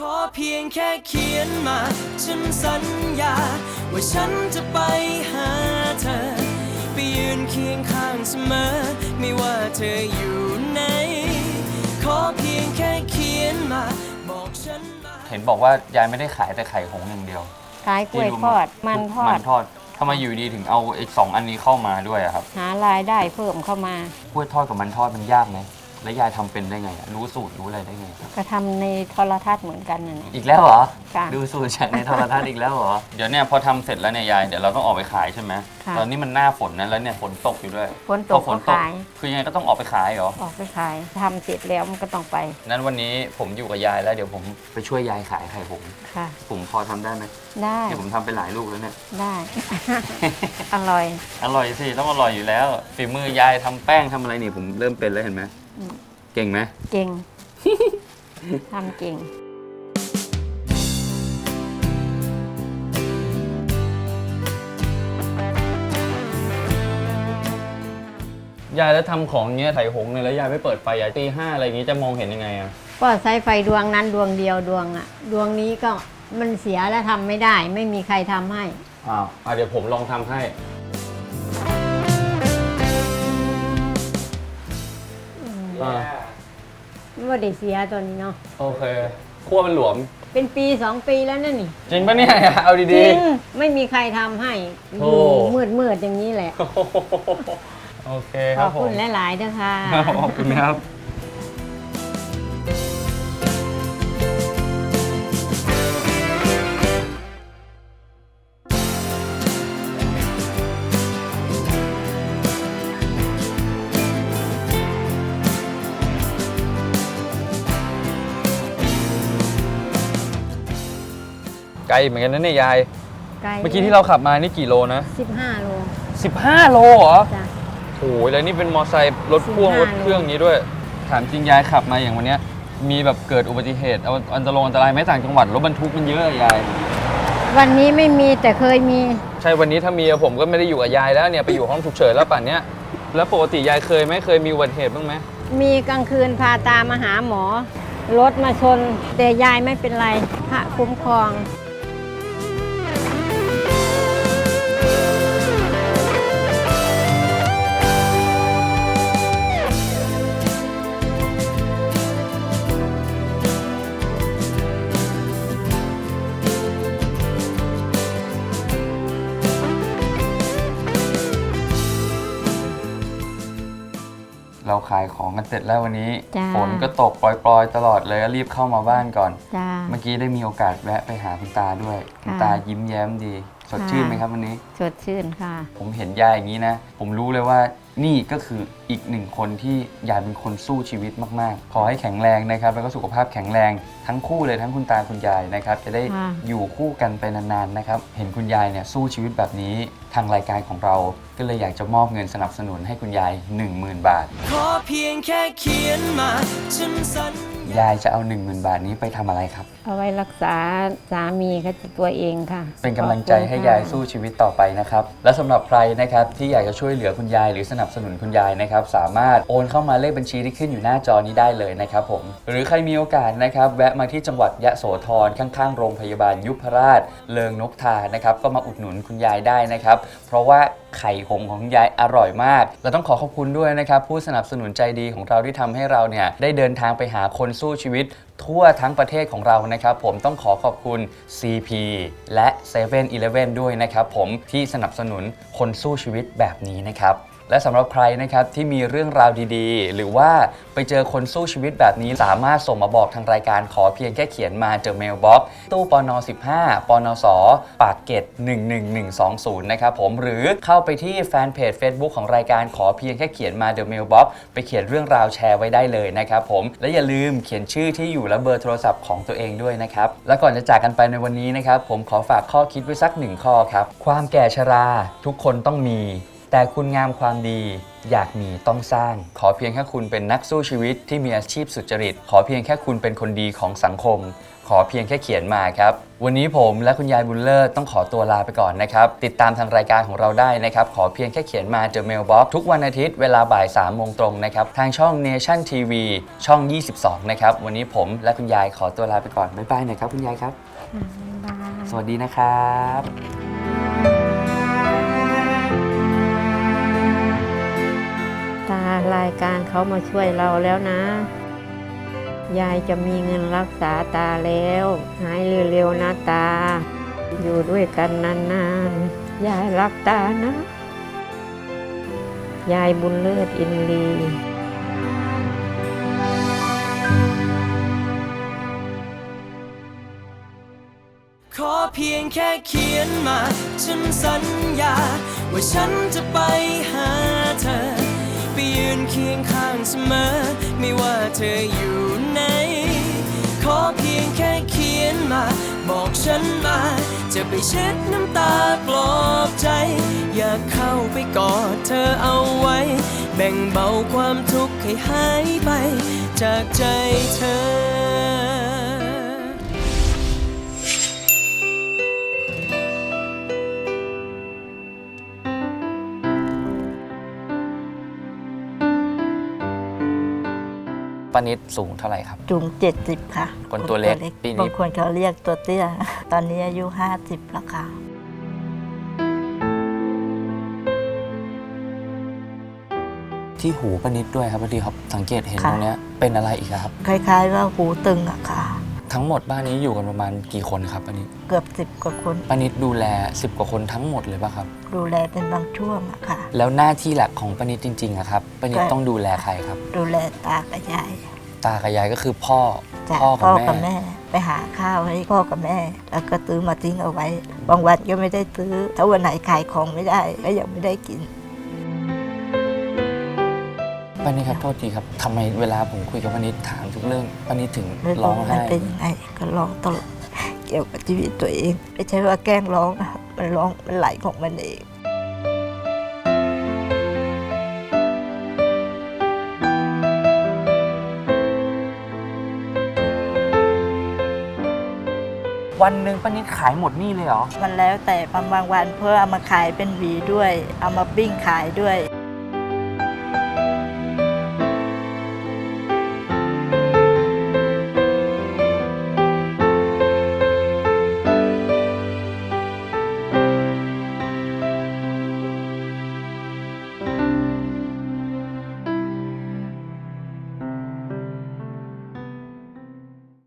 ขอเพียงแค่เขียนมา ฉันสัญญา ว่าฉันจะไปหาเธอ ไปยืนเคียงข้างเสมอ ไม่ว่าเธออยู่ไหนขอเพียงแค่เขียนมา บอกฉันมาเห็นบอกว่ายายไม่ได้ขายแต่ไข่หงส์อย่างเดียวขายกล้วยทอด มันทอมัด นทอดทำไมอยู่ดีถึงเอาไอ้สองอันนี้เข้ามาด้วยอะครับหารายได้เพิ่มเข้ามา กล้วยทอดกับมันทอดมันยากไหม แล้วยายทำเป็นได้ไงอะรู้สูตรรู้อะไรได้ไงครับก็ทำในโทรทัศน์เหมือนกันนั่นแหละอีกแล้วเหรอ ค่ะ ดูสูตรจากในโทรทัศน์อีกแล้วเหรอ เดี๋ยวเนี่ยพอทำเสร็จแล้วเนี่ยยายเดี๋ยวเราต้องออกไปขายใช่ไหมค่ะตอนนี้มันหน้าฝนนะแล้วเนี่ยฝนตกอยู่ด้วยฝนตพอกฝก็นตกขาย คือยังไงก็ต้องออกไปขายเหรอ ออกไปขายทำเสร็จแล้วมันก็ต้องไปนั้นวันนี้ผมอยู่กับยายแล้วเดี๋ยวผมไปช่วยยายขายไข่หงส์ค่ะ ผมพอทำได้ไหมได้เดี๋ยวผมทำไปหลายลูกแล้วเนี่ย ได้ อร่อย อร่อยสิต้องอร่อยอยู่แล้วฝีมือยายทำแป้งทำอะไรนี่ผมเริ่มเป็นแล้วเห็นไหมอืม เก่งไหมเก่งทำเก่ง ยายแล้วทำของเงี้ยไข่หงส์เนี่ยแล้วยายไม่เปิดไฟยายตีห้าอะไรอย่างงี้จะมองเห็นยังไงอะก็ใช้ไฟดวงนั้นดวงเดียวดวงอะดวงนี้ก็มันเสียแล้วทำไม่ได้ ไม่มีใครทำให้ อ้าวอะเดี๋ยวผมลองทำให้ อ่าไม่ว่าได้เสียตัวนี้เนาะ โอเคขั้วมันหลวม เป็นปีสองปีแล้วนั่นนี่จริงปะเนี่ย เอาจดี ริงไม่มีใครทำให้โอ้อยู่มืดมืดๆอย่างนี้แหละๆ โอเคขครัอบบผมคุณหลายๆด้วยค่ะ ขอบคุณครับ ลเหมือนกันนะเนี่ยยาย ไกลเมื่อกี้ที่เราขับมานี่กี่โลนะ สิบห้าโล15 โลเหรอ จ้ะ โอ้ยแล้วนี่เป็นมอไซค์รถพ่วง15 รถเครื่องนี้ด้วย ถามจริงยายขับมาอย่างวันเนี้ย มีแบบเกิดอุบัติเหตุเอาอันตรายอันตรายไหมต่างจังหวัดรถบรรทุกมันเยอะอะยาย วันนี้ไม่มีแต่เคยมีใช่วันนี้ถ้ามีอะผมก็ไม่ได้อยู่กับยายแล้วเนี่ยไปอยู่ห้องฉุกเฉินแล้วป่านเนี้ยแล้วปกติยายเคยไหมเคยมีอุบัติเหตุบ้างไหมมีกลางคืนพาตามาหาหมอ รถมาชน แต่ยายไม่เป็นไรพระคุ้มครอง เราขายของกันเสร็จแล้ววันนี้ จ้า ฝนก็ตกปล่อยๆ ตลอดเลยก็รีบเข้ามาบ้านก่อน จ้า เมื่อกี้ได้มีโอกาสแวะไปหาคุณตาด้วย คุณค่ะตายิ้มแย้มดี สดชื่นไหมครับวันนี้ สดชื่นค่ะ ผมเห็นยายอย่างนี้นะ ผมรู้เลยว่า นี่ก็คืออีกหนึ่งคนที่ยายเป็นคนสู้ชีวิตมาก ๆ ขอให้แข็งแรงนะครับ แล้วก็สุขภาพแข็งแรงทั้งคู่เลยทั้งคุณตาคุณยายนะครับ จะได้ค่ะ อยู่คู่กันไปนาน ๆ นะครับ เห็นคุณยายเนี่ยสู้ชีวิตแบบนี้ทางรายการของเรา ก็เลยอยากจะมอบเงินสนับสนุนให้คุณยาย 10,000 บาท ขอเพียงแค่เขียนมาฉันสัญญายายจะเอา 10,000 บาทนี้ไปทำอะไรครับ เอาไว้รักษาสามีเขาตัวเองค่ะเป็นกำลังใจให้ยายสู้ชีวิตต่อไปนะครับ และสำหรับใครนะครับที่อยากจะช่วยเหลือคุณยายหรือสนับสนุนคุณยายนะครับสามารถโอนเข้ามาเลขบัญชีที่ขึ้นอยู่หน้าจอนี้ได้เลยนะครับผมหรือใครมีโอกาสนะครับแวะมาที่จังหวัดยะโสธรข้างๆ โรงพยาบาลยุพราชเลิงนกทานะครับก็มาอุดหนุนคุณยายได้นะครับเพราะว่าไข่หงของคุณยายอร่อยมากและต้องขอขอบคุณด้วยนะครับผู้สนับสนุนใจดีของเราที่ทำให้เราเนี่ยได้เดินทางไปหาคนสู้ชีวิตทั่วทั้งประเทศของเรานะครับผมต้องขอขอบคุณ CP และ7 e เ e ่ e อด้วยนะครับผมที่สนับสนุนคนสู้ชีวิตแบบนี้นะครับ และสำหรับใครนะครับที่มีเรื่องราวดีๆ หรือว่าไปเจอคนสู้ชีวิตแบบนี้สามารถส่งมาบอกทางรายการขอเพียงแค่เขียนมาเจอเมลบ็อกตู้ปอน15ปอนสปากเกต11120 นะครับผมหรือเข้าไปที่แฟนเพจ Facebook ของรายการขอเพียงแค่เขียนมาเดอะเมลบ็อกไปเขียนเรื่องราวแชร์ไว้ได้เลยนะครับผมและอย่าลืมเขียนชื่อที่อยู่และเบอร์โทรศัพท์ของตัวเองด้วยนะครับและก่อนจะจากกันไปในวันนี้นะครับผมขอฝากข้อคิดไว้สักหนึ่งข้อครับความแก่ชราทุกคนต้องมี แต่คุณงามความดีอยากมีต้องสร้าง ขอเพียงแค่คุณเป็นนักสู้ชีวิตที่มีอาชีพสุจริต ขอเพียงแค่คุณเป็นคนดีของสังคม ขอเพียงแค่เขียนมาครับ วันนี้ผมและคุณยายบุญเลิศต้องขอตัวลาไปก่อนนะครับ ติดตามทางรายการของเราได้นะครับ ขอเพียงแค่เขียนมา The Mailbox ทุกวันอาทิตย์เวลาบ่าย3โมงตรงนะครับ ทางช่อง Nation TV ช่อง 22 นะครับ วันนี้ผมและคุณยายขอตัวลาไปก่อนบ๊ายบายหน่อยครับคุณยายครับ บ๊ายบาย สวัสดีนะครับ เขามาช่วยเราแล้วนะ ยายจะมีเงินรักษาตาแล้ว หายเร็วๆนะตา อยู่ด้วยกันนานๆ ยายรักตานะ ยายบุญเลิศอินลีขอเพียงแค่เขียนมา ฉันสัญญา ว่าฉันจะไปหาเธอ ไปยืนเคียงข้างเสมอ ไม่ว่าเธออยู่ไหน ขอเพียงแค่เขียนมา บอกฉันมา จะไปเช็ดน้ำตาปลอบใจ อยากเข้าไปกอดเธอเอาไว้ แบ่งเบาความทุกข์ให้หายไป จากใจเธอ ปานิดสูงเท่าไหร่ครับ จุงเจ็ดสิบค่ะคนตัวเล็กปีนี้ บางคนเขาเรียกตัวเตี้ย ตอนนี้อายุห้าสิบแล้วค่ะ ที่หูปานิดด้วยครับพอดีครับสังเกตเห็นค่ะ ตรงเนี้ยเป็นอะไรอีกอะครับ คล้ายๆว่าหูตึงอะค่ะ ทั้งหมดบ้านนี้อยู่กันประมาณกี่คนครับปานิดเกือบสิบกว่าคนปานิดดูแล 10 กว่าคนทั้งหมดเลยป่ะครับ ดูแลเป็นบางช่วงอะค่ะ แล้วหน้าที่หลักของปานิดจริงๆอะครับปานิดก็ต้องดูแลใครครับ ดูแลตากับยายตากับยายก็คือพ่อจากพ่อพ่อกักับบแม่ แม่ ไปหาข้าวให้พ่อกับแม่ แล้วก็ซื้อมาทิ้งเอาไว้ บางวันก็ไม่ได้ซื้อ ถ้าวันไหนขายของไม่ได้ก็ยังไม่ได้กิน ปานิดครับโทษทีครับทำไมเวลาผมคุยกับปานิดถามทุกเรื่องปานิดถึงไม่ร้รู้องมันไห้เป็นยังไงก็ร้องตลอดเกี่ยวกับชีวิตตัวเองไม่ใช่ว่าแกล้งร้องนะมันร้องมันไหลของมันเอง วันหนึ่งปานิดขายหมดนี่เลยเหรอ มันแล้วแต่บางบางวันเพื่อเอามาขายเป็นหวีด้วย เอามาปิ้งขายด้วย